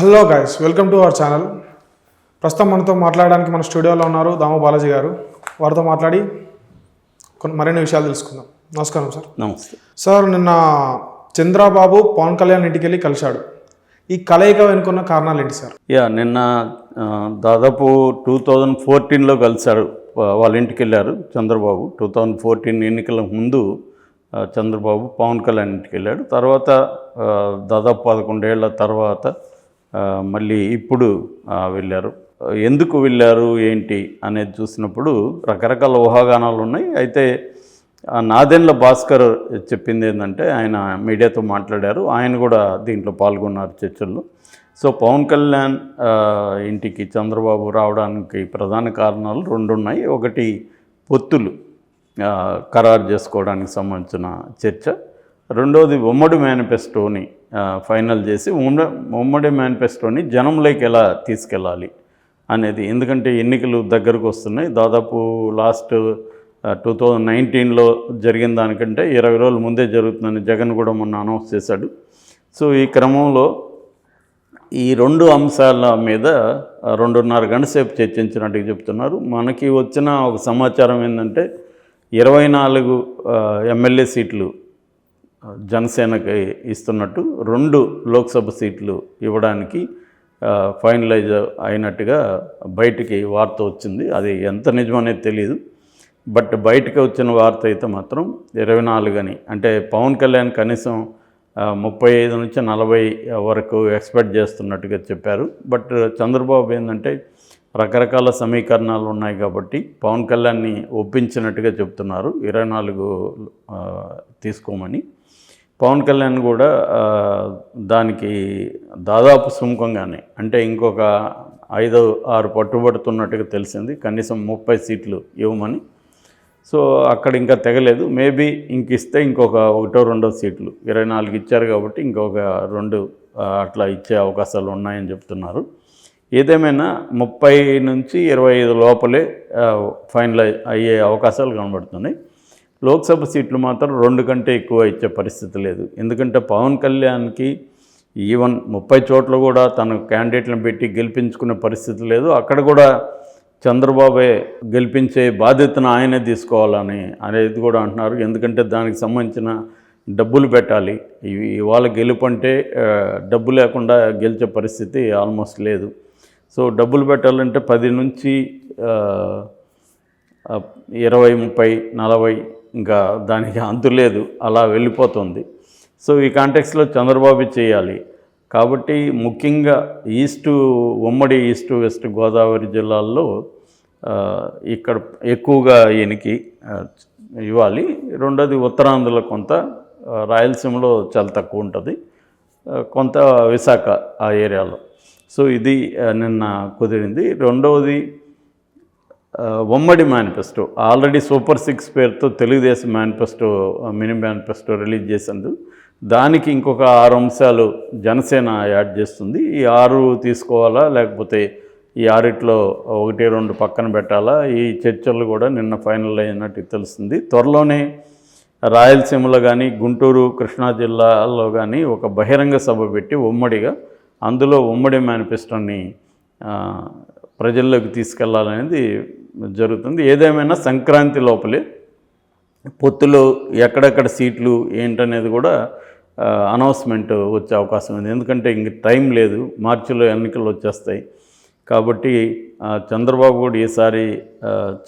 Hello guys welcome to our channel. ప్రస్తుతం మనతో మాట్లాడడానికి మన స్టూడియోలో ఉన్నారు దాము బాలాజీ గారు. వారితో మాట్లాడి కొన్ని మరిన్ని విషయాలు తెలుసుకుందాం. నమస్కారం సార్. నమస్తే. సార్ నిన్న చంద్రబాబు పవన్ కళ్యాణ్ ఇంటికి వెళ్ళి కలిశాడు. ఈ కలయిక వెనుకున్న కారణాలు ఏంటి సార్? యా నిన్న దాదాపు టూ థౌజండ్ ఫోర్టీన్లో కలిశారు వాళ్ళ ఇంటికి వెళ్ళారు చంద్రబాబు. టూ థౌజండ్ ఫోర్టీన్ ఎన్నికల ముందు చంద్రబాబు పవన్ కళ్యాణ్ ఇంటికి వెళ్ళాడు తర్వాత దాదాపు పదకొండేళ్ళ తర్వాత మళ్ళీ ఇప్పుడు వెళ్ళారు. ఎందుకు వెళ్ళారు ఏంటి అనేది చూసినప్పుడు రకరకాల ఊహాగానాలు ఉన్నాయి. అయితే నాదెన్ల భాస్కర్ చెప్పింది ఏంటంటే ఆయన మీడియాతో మాట్లాడారు. ఆయన కూడా దీంట్లో పాల్గొన్నారు చర్చల్లో. సో పవన్ కళ్యాణ్ ఇంటికి చంద్రబాబు రావడానికి ప్రధాన కారణాలు రెండు ఉన్నాయి. ఒకటి పొత్తులు ఖరారు చేసుకోవడానికి సంబంధించిన చర్చ. రెండవది ఉమ్మడి మేనిఫెస్టోని ఫైనల్ చేసి ఉమ్మ ఉమ్మడి మేనిఫెస్టోని జనంలోకి ఎలా తీసుకెళ్ళాలి అనేది. ఎందుకంటే ఎన్నికలు దగ్గరకు వస్తున్నాయి. దాదాపు లాస్ట్ టూ థౌజండ్ నైన్టీన్లో జరిగిన దానికంటే ఇరవై రోజుల ముందే జరుగుతుందని జగన్ కూడా మొన్న అనౌన్స్ చేశాడు. సో ఈ క్రమంలో ఈ రెండు అంశాల మీద రెండున్నర గంట సేపు చర్చించినట్టుగా చెప్తున్నారు. మనకి వచ్చిన ఒక సమాచారం ఏంటంటే ఇరవై నాలుగు ఎమ్మెల్యే సీట్లు జనసేనకి ఇస్తున్నట్టు రెండు లోక్సభ సీట్లు ఇవ్వడానికి ఫైనలైజ్ అయినట్టుగా బయటికి వార్త వచ్చింది. అది ఎంత నిజమనేది తెలియదు బట్ బయటకు వచ్చిన వార్త అయితే మాత్రం ఇరవై నాలుగు అని. అంటే పవన్ కళ్యాణ్ కనీసం ముప్పై ఐదు నుంచి నలభై వరకు ఎక్స్పెక్ట్ చేస్తున్నట్టుగా చెప్పారు. బట్ చంద్రబాబు ఏంటంటే రకరకాల సమీకరణాలు ఉన్నాయి కాబట్టి పవన్ కళ్యాణ్ని ఒప్పించినట్టుగా చెప్తున్నారు. ఇరవై నాలుగు తీసుకోమని. పవన్ కళ్యాణ్ కూడా దానికి దాదాపు సుముఖంగానే అంటే ఇంకొక ఐదు ఆరు పట్టుబడుతున్నట్టుగా తెలిసింది. కనీసం ముప్పై సీట్లు ఇవ్వమని. సో అక్కడ ఇంకా తెగలేదు. మేబీ ఇంక ఇస్తే ఇంకొక ఒకటో రెండో సీట్లు. ఇరవై నాలుగు ఇచ్చారు కాబట్టి ఇంకొక రెండు అట్లా ఇచ్చే అవకాశాలు ఉన్నాయని చెప్తున్నారు. ఏదేమైనా ముప్పై నుంచి ఇరవై ఐదు లోపలే ఫైనల్ అయ్యే అవకాశాలు కనబడుతున్నాయి. లోక్సభ సీట్లు మాత్రం రెండు కంటే ఎక్కువ ఇచ్చే పరిస్థితి లేదు. ఎందుకంటే పవన్ కళ్యాణ్కి ఈవెన్ ముప్పై చోట్ల కూడా తన క్యాండిడేట్లను పెట్టి గెలిపించుకునే పరిస్థితి లేదు. అక్కడ కూడా చంద్రబాబే గెలిపించే బాధ్యతను ఆయనే తీసుకోవాలని అనేది కూడా అంటున్నారు. ఎందుకంటే దానికి సంబంధించిన డబ్బులు పెట్టాలి. ఇవాళ గెలుపు అంటే డబ్బు లేకుండా గెలిచే పరిస్థితి ఆల్మోస్ట్ లేదు. సో డబ్బులు పెట్టాలంటే పది నుంచి ఇరవై ముప్పై నలభై ఇంకా దానికి అంతు లేదు. అలా వెళ్ళిపోతుంది. సో ఈ కాంటెక్స్లో చంద్రబాబు చేయాలి. కాబట్టి ముఖ్యంగా ఈస్టు ఉమ్మడి ఈస్ట్ వెస్ట్ గోదావరి జిల్లాల్లో ఇక్కడ ఎక్కువగా ఈయనకి ఇవ్వాలి. రెండోది ఉత్తరాంధ్రలో కొంత రాయలసీమలో చాలా తక్కువ ఉంటుంది. కొంత విశాఖ ఆ ఏరియాలో. సో ఇది నిన్న కుదిరింది. రెండవది ఉమ్మడి మేనిఫెస్టో ఆల్రెడీ సూపర్ సిక్స్ పేరుతో Telugu Desam manifesto mini manifesto release చేసింది. దానికి ఇంకొక ఆరు అంశాలు జనసేన యాడ్ చేస్తుంది. ఈ ఆరు తీసుకోవాలా లేకపోతే ఈ ఆరిట్లో ఒకటి రెండు పక్కన పెట్టాలా? ఈ చర్చలు కూడా నిన్న ఫైనల్ అయినట్టు తెలుస్తుంది. త్వరలోనే రాయలసీమలో కానీ గుంటూరు కృష్ణా జిల్లాలో కానీ ఒక బహిరంగ సభ పెట్టి ఉమ్మడిగా అందులో ఉమ్మడి మేనిఫెస్టోని ప్రజల్లోకి తీసుకెళ్ళాలనేది జరుగుతుంది. ఏదేమైనా సంక్రాంతి లోపలే పొత్తులో ఎక్కడెక్కడ సీట్లు ఏంటనేది కూడా అనౌన్స్మెంట్ వచ్చే అవకాశం ఉంది. ఎందుకంటే ఇంక టైం లేదు. మార్చిలో ఎన్నికలు వచ్చేస్తాయి. కాబట్టి చంద్రబాబు కూడా ఈసారి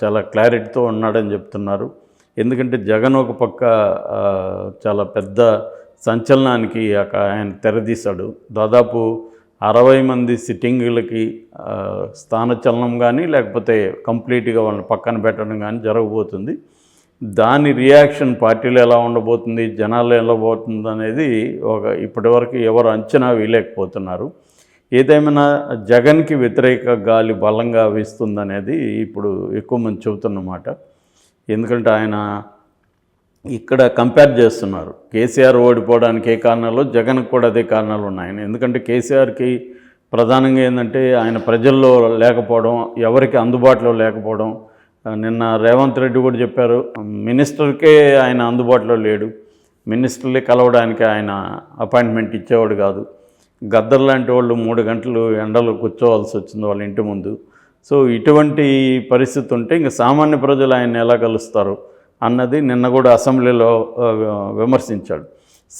చాలా క్లారిటీతో ఉన్నాడని చెప్తున్నారు. ఎందుకంటే జగన్ ఒక పక్క చాలా పెద్ద సంచలనానికి ఆయన తెరదీశాడు. దాదాపు అరవై మంది సిట్టింగులకి స్థానచలనం కానీ లేకపోతే కంప్లీట్గా వాళ్ళని పక్కన పెట్టడం కానీ జరగబోతుంది. దాని రియాక్షన్ పార్టీలు ఎలా ఉండబోతుంది జనాలు ఎలా పోతుంది అనేది ఒక ఇప్పటివరకు ఎవరు అంచనా వేయలేకపోతున్నారు. ఏదేమైనా జగన్కి వ్యతిరేక గాలి బలంగా వీస్తుందనేది ఇప్పుడు ఎక్కువ మంది చెబుతున్నమాట. ఎందుకంటే ఆయన ఇక్కడ కంపేర్ చేస్తున్నారు. కేసీఆర్ ఓడిపోవడానికి ఏ కారణాలు జగన్కి కూడా అదే కారణాలు ఉన్నాయి. ఎందుకంటే కేసీఆర్కి ప్రధానంగా ఏంటంటే ఆయన ప్రజల్లో లేకపోవడం ఎవరికి అందుబాటులో లేకపోవడం. నిన్న రేవంత్ రెడ్డి కూడా చెప్పారు మినిస్టర్కే ఆయన అందుబాటులో లేడు. మినిస్టర్లే కలవడానికి ఆయన అపాయింట్మెంట్ ఇచ్చేవాడు కాదు. గద్దర్ లాంటి వాళ్ళు మూడు గంటలు ఎండలో కూర్చోవాల్సి వచ్చింది వాళ్ళ ఇంటి ముందు. సో ఇటువంటి పరిస్థితి ఉంటే ఇంకా సామాన్య ప్రజలు ఆయన ఎలా కలుస్తారు? అన్నది నిన్న కూడా అసెంబ్లీలో విమర్శించాడు.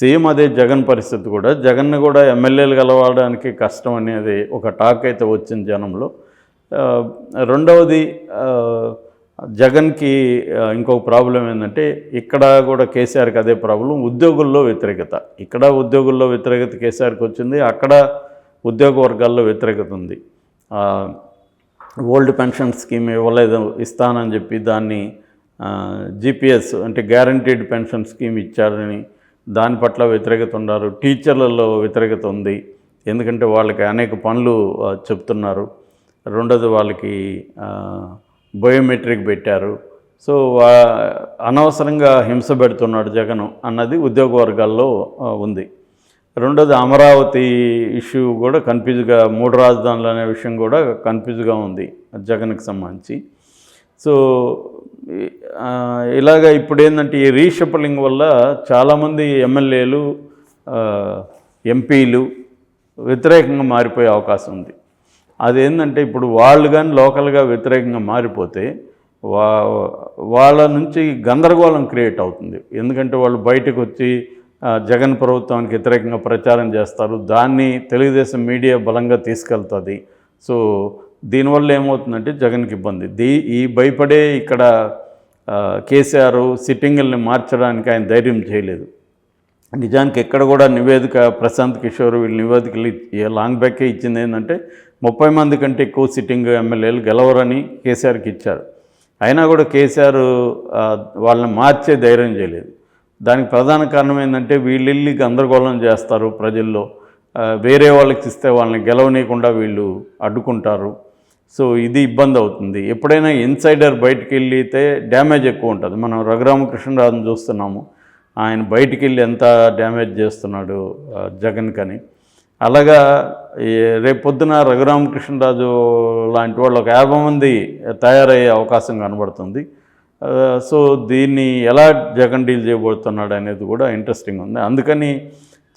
సేమ్ అదే జగన్ పరిస్థితి కూడా. జగన్ను కూడా ఎమ్మెల్యేలు కలవడానికి కష్టం అనేది ఒక టాక్ అయితే వచ్చింది జనంలో. రెండవది జగన్కి ఇంకొక ప్రాబ్లం ఏంటంటే ఇక్కడ కూడా కేసీఆర్కి అదే ప్రాబ్లం ఉద్యోగుల్లో వ్యతిరేకత. ఇక్కడ ఉద్యోగుల్లో వ్యతిరేకత కేసీఆర్కి వచ్చింది అక్కడ ఉద్యోగ వర్గాల్లో వ్యతిరేకత ఉంది. ఓల్డ్ పెన్షన్ స్కీమ్ ఇవ్వలేదు ఇస్తానని చెప్పి దాన్ని జీపీఎస్ అంటే గ్యారంటీడ్ పెన్షన్ స్కీమ్ ఇచ్చారని దాని పట్ల వ్యతిరేకత ఉన్నారు. టీచర్లలో వ్యతిరేకత ఉంది. ఎందుకంటే వాళ్ళకి అనేక పనులు చెప్తున్నారు. రెండోది వాళ్ళకి బయోమెట్రిక్ పెట్టారు. సో వా- అనవసరంగా హింస పెడుతున్నాడు జగన్ అన్నది ఉద్యోగ వర్గాల్లో ఉంది. రెండోది అమరావతి ఇష్యూ కూడా కన్ఫ్యూజ్గా మూడు రాజధానులు అనే విషయం కూడా కన్ఫ్యూజ్గా ఉంది జగన్కి సంబంధించి. సో ఇలాగ ఇప్పుడు ఏంటంటే ఈ రీషఫలింగ్ వల్ల చాలామంది ఎమ్మెల్యేలు ఎంపీలు వ్యతిరేకంగా మారిపోయే అవకాశం ఉంది. అదేంటంటే ఇప్పుడు వాళ్ళు కానీ లోకల్గా వ్యతిరేకంగా మారిపోతే వా వాళ్ళ నుంచి గందరగోళం క్రియేట్ అవుతుంది. ఎందుకంటే వాళ్ళు బయటకు వచ్చి జగన్ ప్రభుత్వానికి వ్యతిరేకంగా ప్రచారం చేస్తారు. దాన్ని తెలుగుదేశం మీడియా బలంగా తీసుకెళ్తుంది. సో దీనివల్ల ఏమవుతుందంటే జగన్కి ఇబ్బంది. దీ ఈ భయపడే ఇక్కడ కేసీఆర్ సిట్టింగుల్ని మార్చడానికి ఆయన ధైర్యం చేయలేదు. నిజానికి ఎక్కడ కూడా నివేదిక ప్రశాంత్ కిషోర్ వీళ్ళు నివేదికలు లాంగ్ బ్యాకే ఇచ్చింది ఏంటంటే ముప్పై మంది కంటే ఎక్కువ సిట్టింగ్ ఎమ్మెల్యేలు గెలవరని కేసీఆర్కి ఇచ్చారు. అయినా కూడా కేసీఆర్ వాళ్ళని మార్చే ధైర్యం చేయలేదు. దానికి ప్రధాన కారణం ఏంటంటే వీళ్ళెళ్ళి గందరగోళం చేస్తారు ప్రజల్లో. వేరే వాళ్ళకి ఇస్తే వాళ్ళని గెలవనీయకుండా వీళ్ళు అడ్డుకుంటారు. సో ఇది ఇబ్బంది అవుతుంది. ఎప్పుడైనా ఇన్సైడర్ బయటికి వెళ్ళితే డ్యామేజ్ ఎక్కువ ఉంటుంది. మనం రఘురామకృష్ణరాజును చూస్తున్నాము. ఆయన బయటికి వెళ్ళి ఎంత డ్యామేజ్ చేస్తున్నాడు జగన్ కని. అలాగా రేపొద్దున రేపు పొద్దున రఘురామకృష్ణరాజు లాంటి వాళ్ళు ఒక యాభై మంది తయారయ్యే అవకాశం కనబడుతుంది. సో దీన్ని ఎలా జగన్ డీల్ చేయబోతున్నాడు అనేది కూడా ఇంట్రెస్టింగ్ ఉంది. అందుకని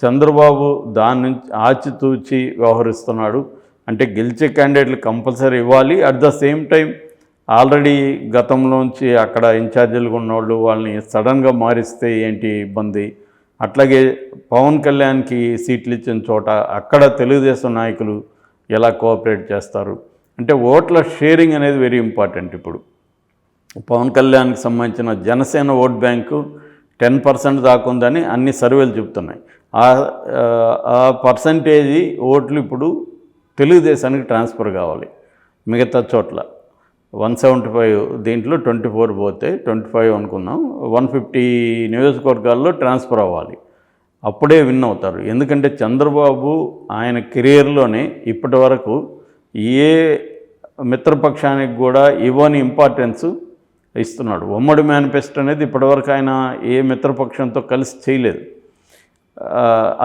చంద్రబాబు దాని నుంచి ఆచితూచి వ్యవహరిస్తున్నాడు. అంటే గెలిచే క్యాండిడేట్లు కంపల్సరీ ఇవ్వాలి. At the same time already గతంలోంచి అక్కడ ఇన్ఛార్జీలుగా ఉన్నవాళ్ళు వాళ్ళని సడన్గా మారిస్తే ఏంటి ఇబ్బంది? అట్లాగే పవన్ కళ్యాణ్కి సీట్లు ఇచ్చిన చోట అక్కడ తెలుగుదేశం నాయకులు ఎలా కోఆపరేట్ చేస్తారు? అంటే ఓట్ల షేరింగ్ అనేది వెరీ ఇంపార్టెంట్ ఇప్పుడు. పవన్ కళ్యాణ్కి సంబంధించిన Janasena vote bank ten percent దాకా ఉందని అన్ని సర్వేలు చెప్తున్నాయి. ఆ పర్సంటేజీ ఓట్లు ఇప్పుడు తెలుగుదేశానికి ట్రాన్స్ఫర్ కావాలి. మిగతా చోట్ల వన్ సెవెంటీ ఫైవ్ దీంట్లో ట్వంటీ ఫోర్ పోతే ట్వంటీ ఫైవ్ అనుకుందాం వన్ ఫిఫ్టీ నియోజకవర్గాల్లో ట్రాన్స్ఫర్ అవ్వాలి. అప్పుడే విన్ అవుతారు. ఎందుకంటే చంద్రబాబు ఆయన కెరియర్లోనే ఇప్పటి వరకు ఏ మిత్రపక్షానికి కూడా ఇవ్వని ఇంపార్టెన్స్ ఇస్తున్నాడు. ఉమ్మడి మేనిఫెస్టో అనేది ఇప్పటివరకు ఆయన ఏ మిత్రపక్షంతో కలిసి చేయలేదు.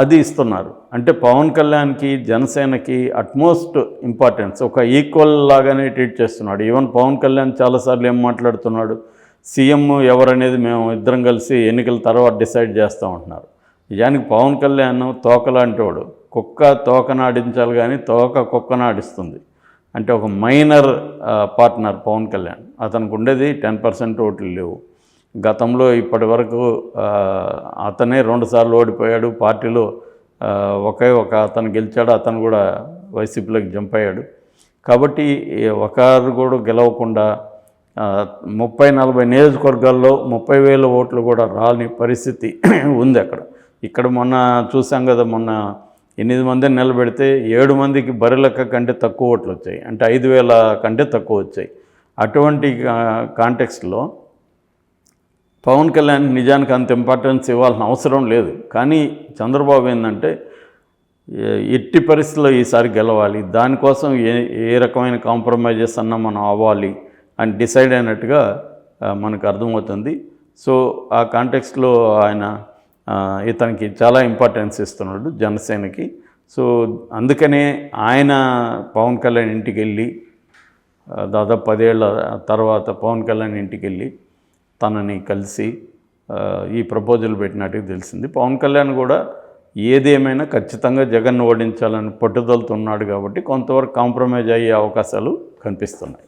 అది ఇస్తున్నారు. అంటే పవన్ కళ్యాణ్కి జనసేనకి అట్మోస్ట్ ఇంపార్టెన్స్ ఒక ఈక్వల్ లాగానే ట్రీట్ చేస్తున్నాడు. ఈవెన్ పవన్ కళ్యాణ్ చాలాసార్లు ఏం మాట్లాడుతున్నాడు? సీఎం ఎవరనేది మేము ఇద్దరం కలిసి ఎన్నికల తర్వాత డిసైడ్ చేస్తూ ఉంటున్నారు. నిజానికి పవన్ కళ్యాణ్ తోకలాంటి వాడు కుక్క తోకనాడించాలి కానీ తోక కుక్కనాడిస్తుంది అంటే ఒక మైనర్ పార్ట్నర్ పవన్ కళ్యాణ్. అతనికి ఉండేది టెన్ పర్సెంట్ ఓట్లు లేవు. గతంలో ఇప్పటి వరకు అతనే రెండుసార్లు ఓడిపోయాడు. పార్టీలో ఒకే ఒక అతను గెలిచాడు అతను కూడా వైసీపీలోకి జంప్ అయ్యాడు. కాబట్టి ఒకరు కూడా గెలవకుండా ముప్పై నలభై నియోజకవర్గాల్లో ముప్పై వేల ఓట్లు కూడా రాని పరిస్థితి ఉంది అక్కడ. ఇక్కడ మొన్న చూసాం కదా మొన్న ఎనిమిది మందిని నిలబెడితే ఏడు మందికి బరిలెక్క కంటే తక్కువ ఓట్లు వచ్చాయి. అంటే ఐదు వేల కంటే తక్కువ వచ్చాయి. అటువంటి కాంటెక్స్ట్లో పవన్ కళ్యాణ్ నిజానికి అంత ఇంపార్టెన్స్ ఇవ్వాల్సిన అవసరం లేదు. కానీ చంద్రబాబు ఏంటంటే ఎట్టి పరిస్థితుల్లో ఈసారి గెలవాలి. దానికోసం ఏ ఏ రకమైన కాంప్రమైజెస్ అన్నా మనం అవ్వాలి అని డిసైడ్ అయినట్టుగా మనకు అర్థమవుతుంది. సో ఆ కాంటెక్స్ట్లో ఆయన ఇతనికి చాలా ఇంపార్టెన్స్ ఇస్తున్నాడు జనసేనకి. సో అందుకనే ఆయన పవన్ కళ్యాణ్ ఇంటికి వెళ్ళి దాదాపు పదేళ్ళ తర్వాత పవన్ కళ్యాణ్ ఇంటికి వెళ్ళి తనని కలిసి ఈ ప్రపోజల్ పెట్టినట్టుగా తెలిసింది. పవన్ కళ్యాణ్ కూడా ఏదేమైనా ఖచ్చితంగా జగన్ ఓడించాలని పట్టుదలతో ఉన్నాడు కాబట్టి కొంతవరకు కాంప్రమైజ్ అయ్యే అవకాశాలు కనిపిస్తున్నాయి.